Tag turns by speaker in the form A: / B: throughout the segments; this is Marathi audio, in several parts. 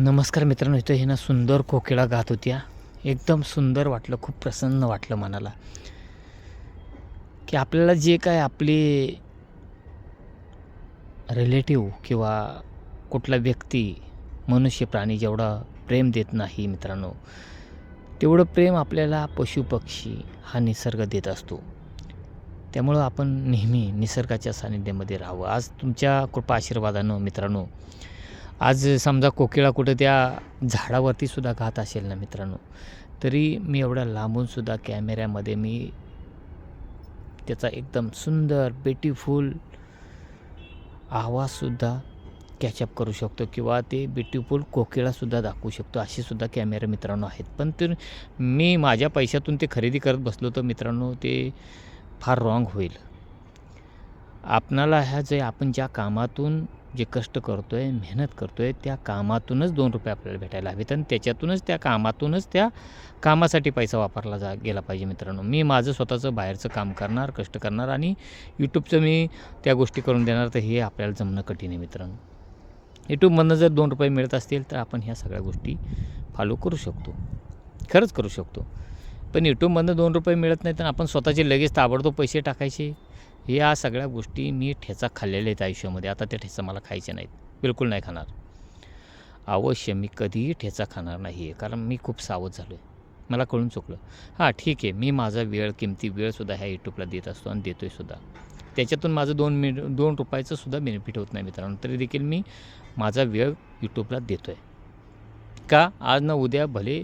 A: नमस्कार मित्रांनो इथं हे ना सुंदर कोकिळा गात होत्या एकदम सुंदर वाटलं खूप प्रसन्न वाटलं मनाला. की आपल्याला जे काय आपले रिलेटिव्ह किंवा कुठला व्यक्ती मनुष्य प्राणी जेवढा प्रेम देत नाही मित्रांनो तेवढं प्रेम आपल्याला पशुपक्षी हा निसर्ग देत असतो. त्यामुळं आपण नेहमी निसर्गाच्या सानिध्यामध्ये राहावं. आज तुमच्या कृपा आशीर्वादानं मित्रांनो आज समजा कोकिळा कुठं त्या झाडावरती सुद्धा गात असेल ना मित्रांनो तरी मी एवढ्या लांबूनसुद्धा कॅमेऱ्यामध्ये मी त्याचा एकदम सुंदर ब्युटिफुल आवाजसुद्धा कॅचअप करू शकतो किंवा ते ब्युटिफुल कोकिळासुद्धा दाखवू शकतो असे सुद्धा कॅमेरे मित्रांनो आहेत. पण तर मी माझ्या पैशातून ते खरेदी करत बसलो तर मित्रांनो ते फार रॉंग होईल. आपणाला ह्या जे आपण ज्या कामातून जे कष्ट करतो आहे मेहनत करतो आहे त्या कामातूनच दोन रुपये आपल्याला भेटायला हवेत आणि त्याच्यातूनच त्या कामातूनच त्या कामासाठी पैसा वापरला जा गेला पाहिजे मित्रांनो. मी माझं स्वतःचं बाहेरचं काम करणार कष्ट करणार आणि यूट्यूबचं मी त्या गोष्टी करून देणार तर हे आपल्याला जमणं कठीण आहे मित्रांनो. यूट्यूबमधनं जर दोन रुपये मिळत असतील तर आपण ह्या सगळ्या गोष्टी फॉलो करू शकतो. खरंच करू शकतो. पण यूट्यूबमधनं दोन रुपये मिळत नाही तर आपण स्वतःचे लगेच ताबडतोब पैसे टाकायचे. या सगळ्या गोष्टी मी ठेचा खाल्लेल्या आहेत आयुष्यामध्ये. आता ते ठेचा मला खायचे नाहीत. बिलकुल नाही खाणार. अवश्य मी कधीही ठेचा खाणार नाही आहे. कारण मी खूप सावध झालो आहे मला कळून चुकलं. हां ठीक आहे. मी माझा वेळ किमती वेळसुद्धा ह्या यूट्यूबला देत असतो आणि देतो आहे सुद्धा. त्याच्यातून माझं दोन मिनिट दोन रुपयाचं सुद्धा बेनिफिट होत नाही मित्रांनो. तरी देखील मी माझा वेळ यूट्यूबला देतो आहे का? आज ना उद्या भले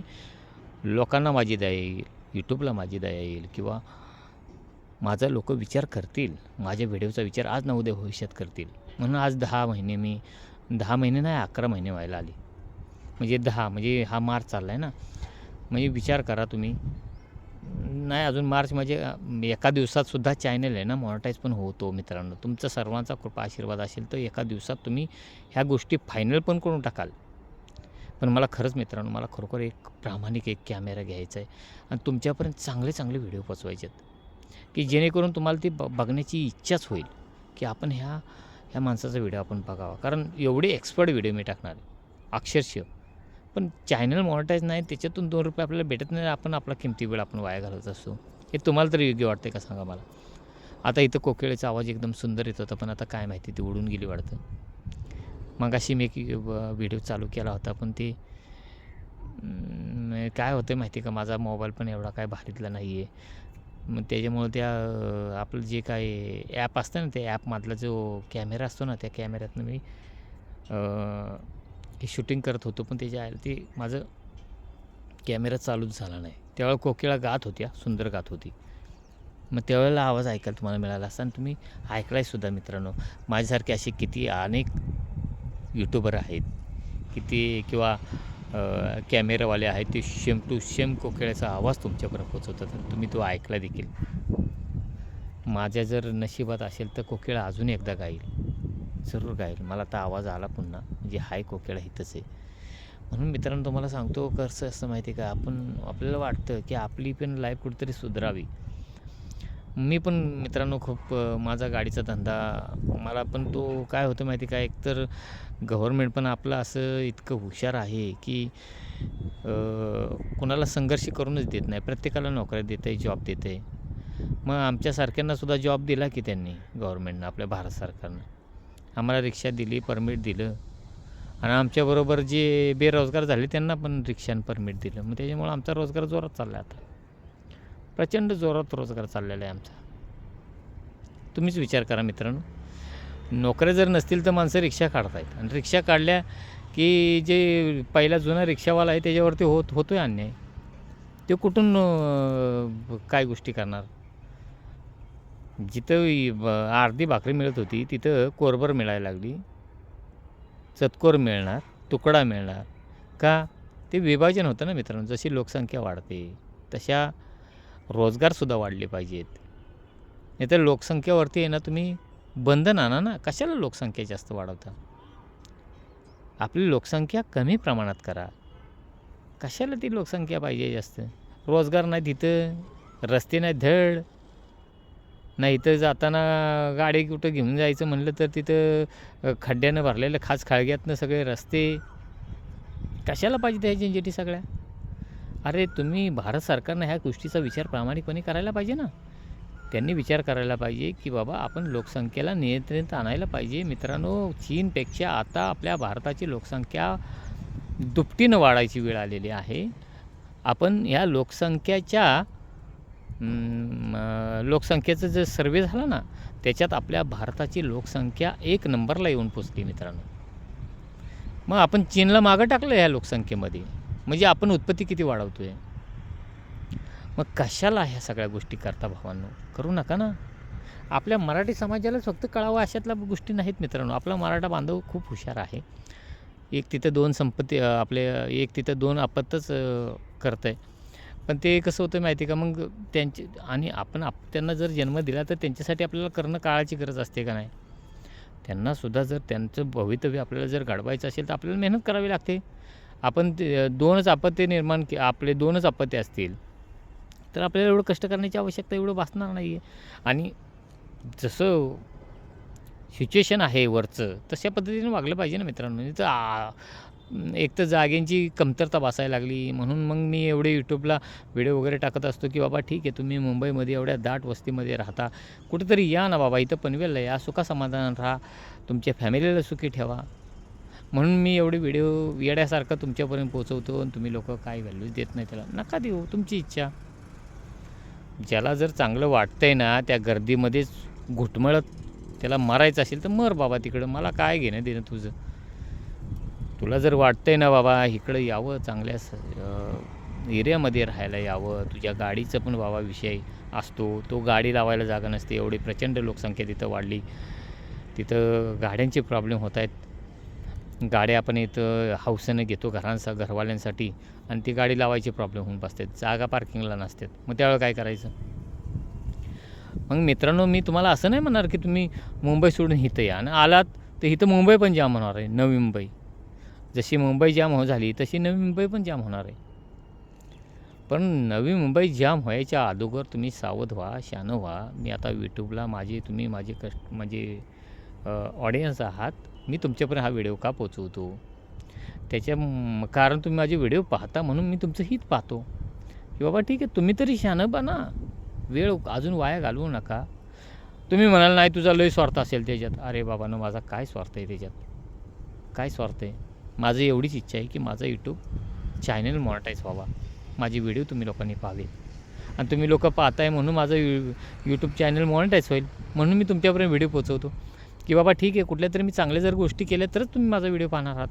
A: लोकांना माझी दया येईल यूट्यूबला माझी दया येईल किंवा माझा लोक विचार करतील. माझ्या व्हिडिओचा विचार आज ना उद्या भविष्यात करतील. म्हणून आज दहा महिने मी दहा महिने नाही अकरा महिने व्हायला आले. म्हणजे दहा म्हणजे हा मार्च चालला आहे ना. म्हणजे विचार करा तुम्ही. नाही अजून मार्च म्हणजे एका दिवसात सुद्धा चॅनल आहे ना मॉनिटाईज पण होतो मित्रांनो. तुमचा सर्वांचा कृपा आशीर्वाद असेल तर एका दिवसात तुम्ही ह्या गोष्टी फायनल पण करून टाकाल. पण मला खरंच मित्रांनो मला खरोखर एक प्रामाणिक एक कॅमेरा घ्यायचा आहे आणि तुमच्यापर्यंत चांगले चांगले व्हिडिओ पोचवायचे आहेत की जेणेकरून तुम्हाला ती ब बघण्याची इच्छाच होईल की आपण ह्या ह्या माणसाचा व्हिडिओ आपण बघावा. कारण एवढे एक्सपर्ट व्हिडिओ मी टाकणार आहे. अक्षरशः. पण चॅनल मॉनिटाईज नाही त्याच्यातून दोन रुपये आपल्याला भेटत नाही आपण आपला किमती वेळ आपण वाया घालवत असतो. हे तुम्हाला तरी योग्य वाटते का सांगा मला? आता इथं कोकिळेचा आवाज एकदम सुंदर येत होता पण आता काय माहिती ती उडून गेली वाटतं. मग अशी मी एक व्हिडिओ चालू केला होता पण ते काय होतं माहिती का? माझा मोबाईल पण एवढा काय भारीतला नाही आहे मग त्याच्यामुळं त्या आपलं जे काही ॲप असतं ना त्या ॲपमधला जो कॅमेरा असतो ना त्या कॅमेऱ्यातनं मी हे शूटिंग करत होतो. पण त्याच्या आयला ते माझं कॅमेरा चालूच झाला नाही. त्यावेळेला कोकिळा गात होत्या सुंदर गात होती. मग त्यावेळेला आवाज ऐकायला तुम्हाला मिळाला असता आणि तुम्ही ऐकलाय सुद्धा मित्रांनो. माझ्यासारखे असे किती अनेक यूट्यूबर आहेत. किती किंवा कॅमेरावाले आहेत ते शेम टू शेम कोकिळ्याचा आवाज तुमच्यापर्यंत पोचवतात तर तुम्ही तो ऐकला देखील. माझ्या जर नशिबात असेल तर कोकिळा अजून एकदा गाईल. जरूर गाईल. मला तर आवाज आला पुन्हा म्हणजे हाय कोकिळा इथंच आहे. म्हणून मित्रांनो तुम्हाला सांगतो कसं असतं माहिती आहे का? आपण आपल्याला वाटतं की आपली पण लाईफ कुठेतरी सुधारावी. मी पण मित्रांनो खूप माझा गाडीचा धंदा मला पण तो काय होतं माहिती का? एकतर गव्हर्मेंट पण आपलं असं इतकं हुशार आहे की कोणाला कुणाला संघर्ष करूनच देत नाही. प्रत्येकाला नोकऱ्या देत आहे जॉब देत आहे. मग आमच्यासारख्यांना सुद्धा जॉब दिला की त्यांनी गव्हर्मेंटनं आपल्या भारत सरकारनं. आम्हाला रिक्षा दिली परमिट दिलं. आणि आमच्याबरोबर जे बेरोजगार झाले त्यांना पण रिक्षानं परमिट दिलं. मग त्याच्यामुळं आमचा रोजगार जोरात चालला आता. प्रचंड जोरात रोजगार चाललेला आहे आमचा. तुम्हीच विचार करा मित्रांनो. नोकऱ्या जर नसतील तर माणसं रिक्षा काढतायत. आणि रिक्षा काढल्या की जे पहिला जुना रिक्षावाला आहे त्याच्यावरती होत होतो आहे अन्याय. ते कुठून काय गोष्टी करणार? जिथं ब- अर्धी भाकरी मिळत होती तिथं कोरभर मिळायला लागली. चतकोर मिळणार तुकडा मिळणार. का? ते विभाजन होतं ना मित्रांनो. जशी लोकसंख्या वाढते तशा रोजगारसुद्धा वाढले पाहिजेत. नाही तर लोकसंख्येवरती आहे ना तुम्ही बंधन आणा ना. कशाला लोकसंख्या जास्त वाढवता? आपली लोकसंख्या कमी प्रमाणात करा. कशाला ती लोकसंख्या पाहिजे जास्त? रोजगार नाही तिथं रस्ते नाही धड. नाही इथं जाताना गाडी कुठं घेऊन जायचं म्हणलं तर तिथं खड्ड्यानं भरलेलं खास खाळग्यातनं सगळे रस्ते. कशाला पाहिजे त्या झंझटी सगळ्या? अरे तुम्ही भारत सरकारनं ह्या गोष्टीचा विचार प्रामाणिकपणे करायला पाहिजे ना? त्यांनी विचार करायला पाहिजे की बाबा आपण लोकसंख्येला नियंत्रित आणायला पाहिजे. मित्रांनो चीनपेक्षा आता आपल्या भारताची लोकसंख्या दुपटीनं वाढायची वेळ आलेली आहे. आपण ह्या लोकसंख्याच्या लोकसंख्येचं जे सर्वे झाला ना त्याच्यात आपल्या भारताची लोकसंख्या एक नंबरला येऊन पोचली मित्रांनो. मग आपण चीनला मागं टाकलं ह्या लोकसंख्येमध्ये. म्हणजे आपण उत्पत्ती किती वाढवतो आहे मग कशाला ह्या सगळ्या गोष्टी करता भावांनो? करू नका ना. आपल्या मराठी समाजालाच फक्त कळावं अशातल्या गोष्टी नाहीत मित्रांनो. आपला मराठा बांधव खूप हुशार आहे. एक तिथं दोन संपत्ती आपले एक तिथं दोन आपत्तच करत आहे पण ते कसं होतं माहिती आहे का? मग त्यांचे आणि आपण आप त्यांना जर जन्म दिला तर त्यांच्यासाठी आपल्याला करणं काळाची गरज असते का नाही? त्यांनासुद्धा जर त्यांचं भवितव्य आपल्याला जर घडवायचं असेल तर आपल्याला मेहनत करावी लागते. आपण ते दोनच आपत्ती निर्माण के आपले दोनच आपत्ती असतील तर आपल्याला एवढं कष्ट करण्याची आवश्यकता एवढं भासणार नाही आहे आणि जसं सिच्युएशन आहे वरचं तशा पद्धतीने वागलं पाहिजे ना मित्रांनो. म्हणजे तर एक तर जागेंची कमतरता भासायला लागली. म्हणून मग मी एवढे यूट्यूबला व्हिडिओ वगैरे टाकत असतो की बाबा ठीक आहे तुम्ही मुंबईमध्ये एवढ्या दाट वस्तीमध्ये राहता. कुठेतरी या ना बाबा इथं पनवेलला या सुखा समाधान राहा. तुमच्या फॅमिलीला सुखी ठेवा. म्हणून मी एवढे व्हिडिओ येड्यासारखं तुमच्यापर्यंत पोहोचवतो आणि तुम्ही लोक काय व्हॅल्यूज देत नाही त्याला. नका देऊ तुमची इच्छा. ज्याला जर चांगलं वाटतंय ना त्या गर्दीमध्येच घुटमळत त्याला मरायचं असेल तर मर बाबा तिकडं. मला काय घेणं देणं तुझं? तुला जर वाटतंय ना बाबा इकडं यावं चांगल्या स एरियामध्ये राहायला यावं. तुझ्या गाडीचं पण बाबा विषय असतो. तो गाडी लावायला जागा नसते. एवढी प्रचंड लोकसंख्या तिथं वाढली. तिथं गाड्यांचे प्रॉब्लेम होत आहेत. गाड्या आपण इथं हौसेनं घेतो घरांसा घरवाल्यांसाठी आणि ती गाडी लावायचे प्रॉब्लेम होऊन बसतात जागा पार्किंगला नसतात मग त्यावेळेला काय करायचं? मग मित्रांनो मी तुम्हाला असं नाही म्हणणार की तुम्ही मुंबई सोडून इथं या. आणि आलात तर इथं मुंबई पण जाम होणार आहे. नवी मुंबई. जशी मुंबई जाम हो झाली तशी नवी मुंबई पण जाम होणार आहे. पण नवी मुंबई जाम व्हायच्या अगोदर तुम्ही सावध व्हा शानं व्हा. मी आता यूट्यूबला माझे तुम्ही माझे कष्ट म्हणजे ऑडियन्स आहात. मी तुमच्यापर्यंत हा व्हिडिओ का पोचवतो? त्याच्या कारण तुम्ही माझे व्हिडिओ पाहता म्हणून मी तुमचं हित पाहतो. की बाबा ठीक आहे तुम्ही तरी शानं बना. वेळ अजून वाया घालवू नका. तुम्ही म्हणाल नाही तुझा लय स्वार्थ असेल त्याच्यात. अरे बाबानं माझा काय स्वार्थ आहे त्याच्यात? काय स्वार्थ आहे? माझी एवढीच इच्छा आहे की माझा यूट्यूब चॅनल मॉनिटाईज व्हावा. माझे व्हिडिओ तुम्ही लोकांनी पाहावे. आणि तुम्ही लोक पाहताय म्हणून माझं यू यूट्यूब चॅनल मॉनिटाईज होईल. म्हणून मी तुमच्यापर्यंत व्हिडिओ पोचवतो. की बाबा ठीक आहे कुठल्या तरी मी चांगल्या जर गोष्टी केल्या तरच तुम्ही माझा व्हिडिओ पाहणार आहात.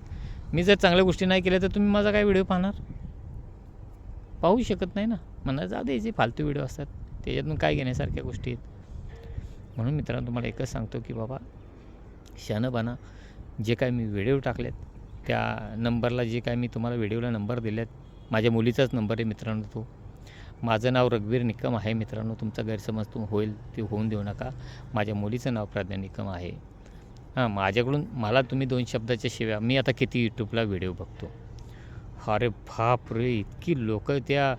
A: मी जर चांगल्या गोष्टी नाही केल्या तर तुम्ही माझा काय व्हिडिओ पाहणार? पाहू शकत नाही ना. म्हणा जाऊ दे जे फालतू व्हिडिओ असतात त्याच्यातून काय घेण्यासारख्या गोष्टी आहेत. म्हणून मित्रांनो तुम्हाला एकच सांगतो की बाबा शहाणं बना जे काय मी व्हिडिओ टाकलेत त्या नंबरला जे काय मी तुम्हाला व्हिडिओला नंबर दिलेत माझ्या मुलीचाच नंबर आहे मित्रांनो तो. माझं नाव रघुवीर निकम आहे. मित्रांनो तुमचा गैरसमज तू होईल ते होऊन देऊ नका. माझ्या मुलीचं नाव प्राज्ञा निकम आहे. हां माझ्याकडून मला तुम्ही दोन शब्दाच्या शिव्या मी आता किती यूट्यूबला व्हिडिओ बघतो. अरे बाप रे इतकी लोक त्या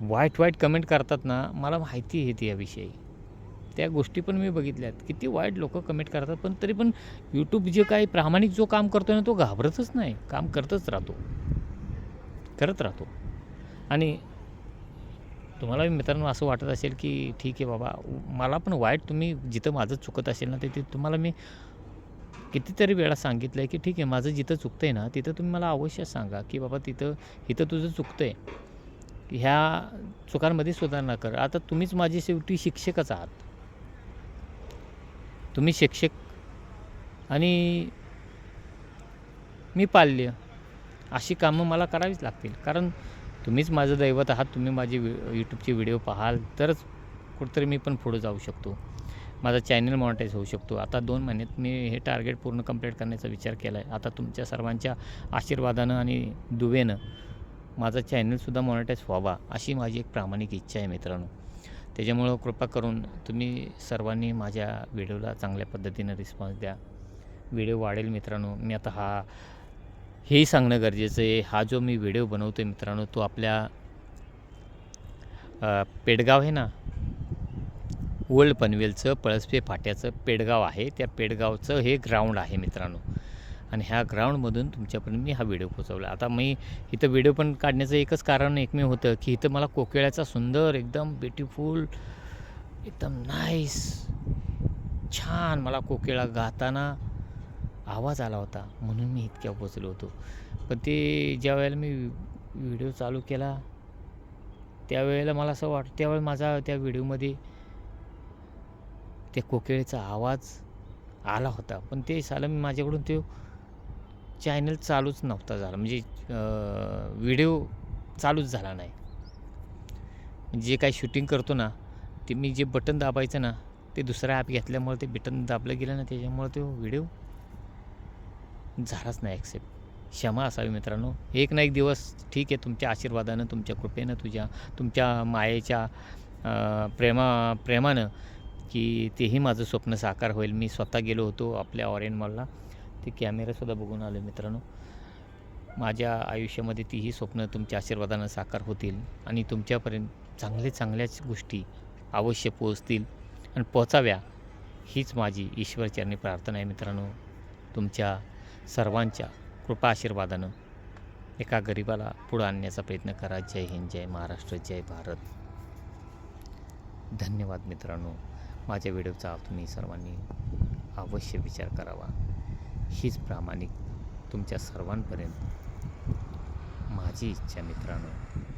A: वाईट वाईट कमेंट करतात ना मला माहिती आहे त्याविषयी त्या गोष्टी पण मी बघितल्यात. किती वाईट लोक कमेंट करतात पण तरी पण यूट्यूब जे काही प्रामाणिक जो काम करतो ना तो घाबरतच नाही. काम करतच राहतो. करत राहतो. आणि तुम्हाला मित्रांनो असं वाटत असेल की ठीक आहे बाबा मला पण वाईट तुम्ही जिथं माझं चुकत असेल ना तिथे तुम्हाला मी कितीतरी वेळा सांगितलं आहे की ठीक आहे माझं जिथं चुकतं आहे ना तिथं तुम्ही मला अवश्य सांगा की बाबा तिथं इथं तुझं चुकतं आहे ह्या चुकांमध्ये सुधारणा कर. आता तुम्हीच माझी शेवटी शिक्षकच आहात. तुम्ही शिक्षक आणि मी पाल्य अशी कामं मला करावीच लागतील. कारण तुम्हीच माझं दैवत आहात तुम्ही माझे वि यूट्यूबचे व्हिडिओ पाहाल तरच कुठंतरी मी पण पुढं जाऊ शकतो. माझा चॅनल मॉनिटाईज होऊ शकतो. आता दोन महिन्यात मी हे टार्गेट पूर्ण कंप्लीट करण्याचा विचार केला आहे आता तुमच्या सर्वांच्या आशीर्वादानं आणि दुवेनं माझा चॅनलसुद्धा मॉनिटाईज व्हावा अशी माझी एक प्रामाणिक इच्छा आहे मित्रांनो. त्याच्यामुळं कृपा करून तुम्ही सर्वांनी माझ्या व्हिडिओला चांगल्या पद्धतीनं रिस्पॉन्स द्या. व्हिडिओ वाढेल मित्रांनो. मी आता हा हेही सांगणं गरजेचं आहे. हा जो मी व्हिडिओ बनवतो आहे मित्रांनो तो आपल्या पेडगाव आहे ना? ओल्ड पनवेलचं पळसपे फाट्याचं पेडगाव आहे. त्या पेडगावचं हे ग्राउंड आहे मित्रांनो. आणि ह्या ग्राउंडमधून तुमच्यापर्यंत मी हा व्हिडिओ पोचवला आता मी इथं व्हिडिओ पण काढण्याचं एकच कारण एकमेव होतं की इथं मला कोकिळ्याचा सुंदर एकदम ब्युटिफुल एकदम नाईस छान मला कोकिळा गाताना आवाज आला होता म्हणून मी इतक्या पोचलो होतो. पण ते ज्या वेळेला मी व्हिडिओ चालू केला त्यावेळेला मला असं वाटतं त्यावेळेला माझा त्या व्हिडिओमध्ये त्या कोकिळेचा आवाज आला होता. पण ते साला मी माझ्याकडून तो चॅनल चालूच नव्हता झाला. म्हणजे व्हिडिओ चालूच झाला नाही. जे काही शूटिंग करतो ना ते मी जे बटन दाबायचं ना ते दुसरं ॲप घेतल्यामुळे ते बटन दाबलं गेलं ना त्याच्यामुळे तो व्हिडिओ झालाच नाही ॲक्सेप्ट क्षमा असावी मित्रांनो. एक ना एक दिवस ठीक आहे तुमच्या आशीर्वादानं तुमच्या कृपेनं तुझ्या तुमच्या मायेच्या प्रेमा प्रेमानं की तेही माझं स्वप्न साकार होईल. मी स्वतः गेलो होतो आपल्या ऑरेन मॉलला ते कॅमेरासुद्धा बघून आलो मित्रांनो. माझ्या आयुष्यामध्ये तीही स्वप्न तुमच्या आशीर्वादानं साकार होतील आणि तुमच्यापर्यंत चांगले चांगल्याच गोष्टी अवश्य पोहोचतील आणि पोचाव्या हीच माझी ईश्वरचरणी प्रार्थना आहे मित्रांनो. तुमच्या सर्वांच्या कृपा आशीर्वादानं एका गरिबाला पुढं आणण्याचा प्रयत्न करा. जय हिंद जय महाराष्ट्र जय भारत. धन्यवाद मित्रांनो. माझ्या व्हिडिओचा तुम्ही सर्वांनी अवश्य विचार करावा. हीच प्रामाणिक तुमच्या सर्वांपर्यंत माझी इच्छा मित्रांनो.